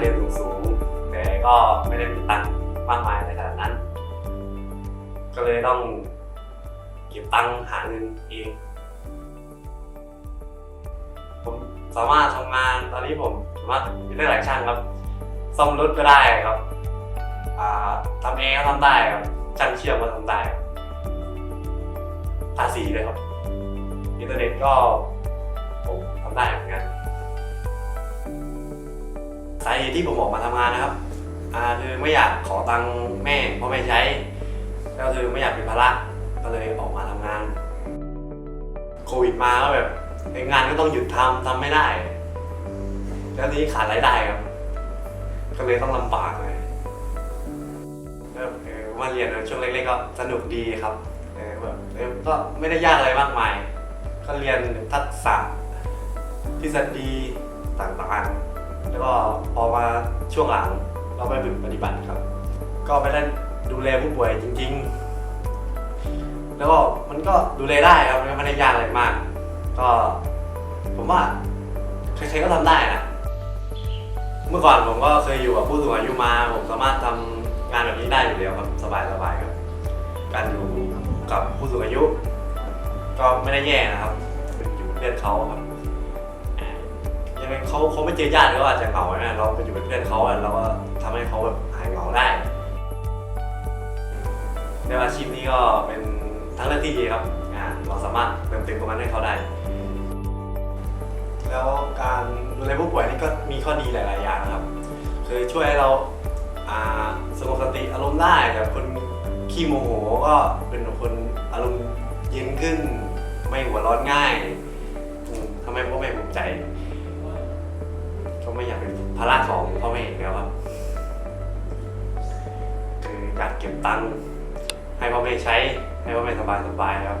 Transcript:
เรียนสูงๆแต่ก็ไม่ได้มีตังค์มากมายในขนาดนั้น ก็เลยต้องเก็บตังค์หาเงินเอง ผมสามารถทำงานตอนนี้ผมสามารถเป็นได้หลายช่างครับ ซ่อมรถก็ได้ครับทำแอร์ก็ทำได้ครับช่างเชื่อมก็ทำได้ทาสีเลยครับ อินเทอร์เน็ตก็ผมทำได้เหมือนกัน เหตุที่ผมออกมาทำงานนะครับอ่าคือไม่อยากขอตังค์แม่เพราะไม่ใช้ ก็คือไม่อยากเป็นภาระก็เลยออกมาทำงาน โควิดมาก็แบบงานก็ต้องหยุดทำทำไม่ได้ แล้วนี้ขาดรายได้ครับ ก็เลยต้องลำบากเลยก็เออว่าเรียนช่วงเล็กๆก็สนุกดีครับแบบก็ไม่ได้ยากอะไรมากมาย ก็เรียนทักษะทฤษฎีต่างๆ แล้วก็พอมาช่วงหลังเราไปฝึกปฏิบัติครับ ก็ไม่ได้ดูแลผู้ป่วยจริง ๆ แล้วก็มันก็ดูแลได้ครับไม่ได้ยากอะไรมาก ก็ผมว่าใครๆก็ทำได้นะเมื่อก่อนผมก็เคยอยู่กับผู้สูงอายุมา ผมสามารถทำงานแบบนี้ได้อยู่แล้วครับสบายๆครับการอยู่กับผู้สูงอายุ ก็ไม่ได้แย่นะครับเป็นอยู่เพื่อนเขาครับ เขาเขาไม่เจอญาติเขาอาจจะเหงาไหมเราไปอยู่เป็นเพื่อนเขาอะเราก็ทำให้เขาแบบหายเหงาได้ในอาชีพนี้ก็เป็นทั้งเรื่องที่ดีครับอ่าเราสามารถเติมเต็มตรงนั้นให้เขาได้ แล้วการดูแลผู้ป่วยนี่ก็มีข้อดีหลาย ๆ อย่างนะครับ คือช่วยให้เราสงบสติอารมณ์ได้แบบคนขี้โมโหก็เป็นคนอารมณ์เย็นขึ้น ไม่หัวร้อนง่ายทำให้พ่อแม่ภูมิใจ ก็ไม่อยากเป็นภาระของพ่อแม่อีกแล้วครับคืออยากเก็บตังค์ให้พ่อแม่ใช้ให้พ่อแม่สบายสบายๆครับ